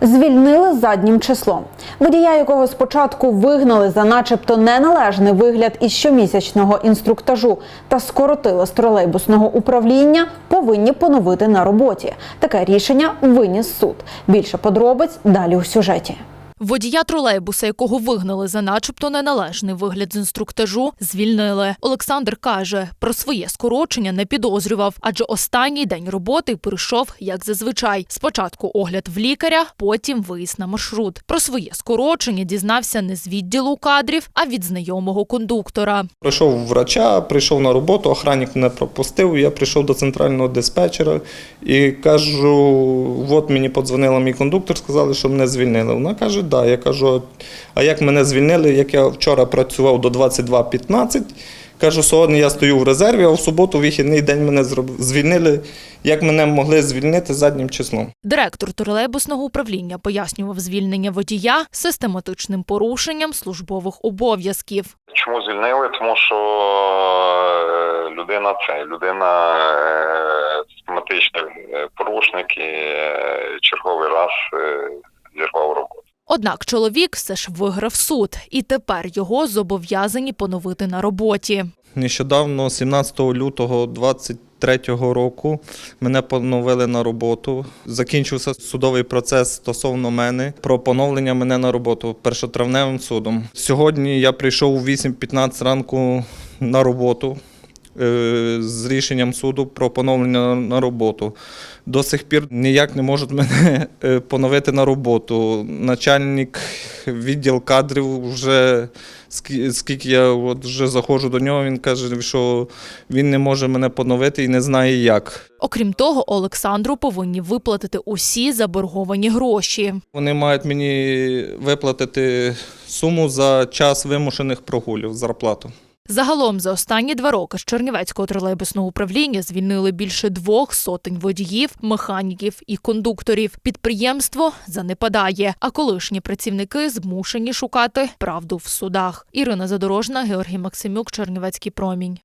Звільнили заднім числом. Водія, якого спочатку вигнали за начебто неналежний вигляд із щомісячного інструктажу та скоротили з тролейбусного управління, повинні поновити на роботі. Таке рішення виніс суд. Більше подробиць далі у сюжеті. Водія тролейбуса, якого вигнали за начебто неналежний вигляд з інструктажу, звільнили. Олександр каже, про своє скорочення не підозрював, адже останній день роботи прийшов як зазвичай. Спочатку огляд в лікаря, потім виїзд на маршрут. Про своє скорочення дізнався не з відділу кадрів, а від знайомого кондуктора. Прийшов врача, прийшов на роботу, охранник мене пропустив. Я прийшов до центрального диспетчера і кажу: от мені подзвонила мій кондуктор, сказали, що мене звільнили. Вона каже, да. Я кажу, а як мене звільнили, як я вчора працював до 22.15. Кажу, сьогодні я стою в резерві, а в суботу вихідний день мене зроб- звільнили. Як мене могли звільнити заднім числом? Директор тролейбусного управління пояснював звільнення водія систематичним порушенням службових обов'язків. Чому звільнили? Тому що е, людина це людина е, систематичний е, порушник і черговий раз зірвав. Однак чоловік все ж виграв суд, і тепер його зобов'язані поновити на роботі. Нещодавно, 17 лютого 23 року, мене поновили на роботу. Закінчився судовий процес стосовно мене про поновлення мене на роботу першотравневим судом. Сьогодні я прийшов у 8.15 ранку на роботу з рішенням суду про поновлення на роботу. До сих пір ніяк не можуть мене е, поновити на роботу. Начальник відділ кадрів вже скі- скільки я от вже заходжу до нього, він каже, що він не може мене поновити і не знає як. Окрім того, Олександру повинні виплатити усі заборговані гроші. Вони мають мені виплатити суму за час вимушених прогулів, зарплату. Загалом за останні два роки з Чернівецького тролейбусного управління звільнили більше двох сотень водіїв, механіків і кондукторів. Підприємство занепадає, а колишні працівники змушені шукати правду в судах. Ірина Задорожна, Георгій Максимюк, Чернівецький промінь.